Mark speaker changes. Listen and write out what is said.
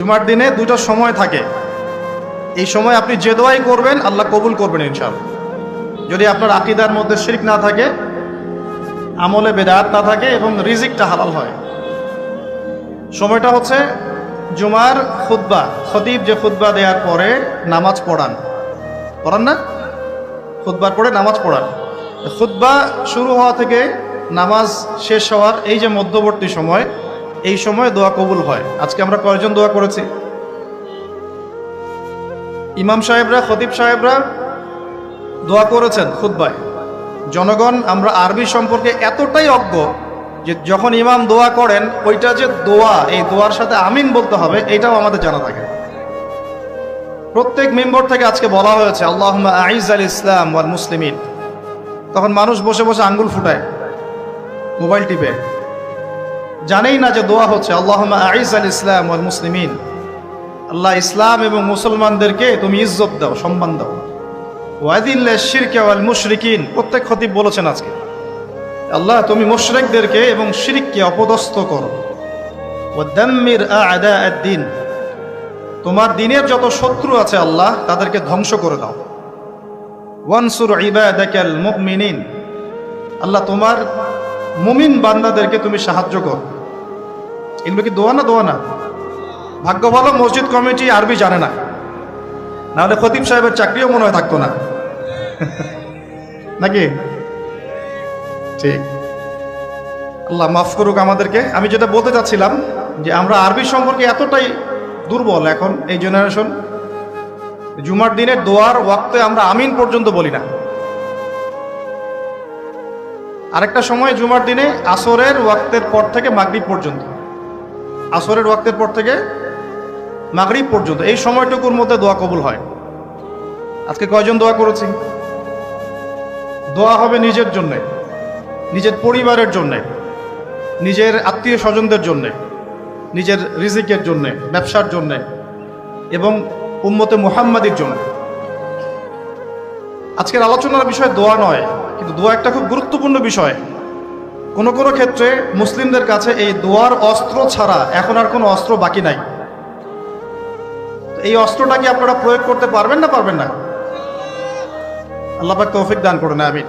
Speaker 1: জুমার দিনে দুটো সময় থাকে। এই সময় আপনি যে দোয়াই করবেন, আল্লাহ কবুল করবেন ইনশাআল্লাহ। যদি আপনার আকিদার মধ্যে শিরিক না থাকে, আমলে বেদাত না থাকে এবং রিজিকটা হালাল হয়। সময়টা হচ্ছে জুমার খুদ্া খতিব যে খুদ্া দেওয়ার পরে নামাজ পড়ান। পড়ান না? খুদ্বার পরে নামাজ পড়ান। খুদ্া শুরু হওয়া থেকে নামাজ শেষ হওয়ার এই যে মধ্যবর্তী সময় এই সময় দোয়া কবুল হয়। আজকে আমরা কয়জন দোয়া করেছি? ইমাম সাহেবরা, খতিব সাহেবরা দোয়া করেছেন খুদ্বায় জনগণ, আমরা আরবি সম্পর্কে এতটাই অজ্ঞ যে যখন ইমাম দোয়া করেন, ওইটা যে দোয়া, এই দোয়ার সাথে আমিন বলতে হবে এটাও আমাদের জানা থাকে। প্রত্যেক মেম্বর থেকে আজকে বলা হয়েছে আল্লাহ আইজ আল ইসলাম ওয়াল মুসলিমিন। তখন মানুষ বসে বসে আঙ্গুল ফুটায়, মোবাইল টিপে। জানেই না যে দোয়া হচ্ছে আল্লাহ আইজ আল ইসলাম ওয়াল মুসলিমিন আল্লাহ ইসলাম এবং মুসলমানদেরকে তুমি ইজ্জত দাও, সম্মান দাও। ওয়াদিল্লা শিরকে ওয়াল মুশরিকিন প্রত্যেক খতিব বলেছেন আজকে। আল্লাহ তুমি মুশরিকদেরকে এবং শিরিককে অপদস্থ করো। ওয়াদাম্মির আদা দিন তোমার দিনের যত শত্রু আছে আল্লাহ, তাদেরকে ধ্বংস করে দাও। ওয়ানসুর ইবাদাকাল মুমিনিন আল্লাহ তোমার মুমিন বান্দাদেরকে তুমি সাহায্য করো। এগুলো কি দোয়া না দোয়া না ভাগ্য ভালো মসজিদ কমিটি আরবি জানে না নাহলে খতিব সাহেবের চাকরিও মনে হয় থাকতো না নাকি ঠিক আল্লাহ মাফ করুক আমাদেরকে আমি যেটা বলতে চাচ্ছিলাম যে আমরা আরবি সম্পর্কে এতটাই দুর্বল এখন এই জেনারেশন জুমার দিনে দোয়ার ওয়াক্তে আমরা আমিন পর্যন্ত বলি না আরেকটা সময় জুমার দিনে আসরের ওয়াক্তের পর থেকে মাগরিব পর্যন্ত আসরের ওয়াক্তের পর থেকে মাগরিব পর্যন্ত, এই সময়টুকুর মধ্যে দোয়া কবুল হয়। আজকে কয়জন দোয়া করেছি? দোয়া হবে নিজের জন্যে, নিজের পরিবারের জন্যে, নিজের আত্মীয় স্বজনদের জন্যে, নিজের রিজিকের জন্যে, ব্যবসার জন্যে এবং উম্মতে মুহাম্মাদির জন্য। আজকের আলোচনার বিষয় দোয়া নয়, কিন্তু দোয়া একটা খুব গুরুত্বপূর্ণ বিষয়। কোনো কোনো ক্ষেত্রে মুসলিমদের কাছে এই দোয়ার অস্ত্র ছাড়া এখন আর কোনো অস্ত্র বাকি নাই। এই অস্ত্রটা কি আপনারা প্রয়োগ করতে পারবেন না পারবেন না? আল্লাহ তৌফিক দান করুন, আমিন।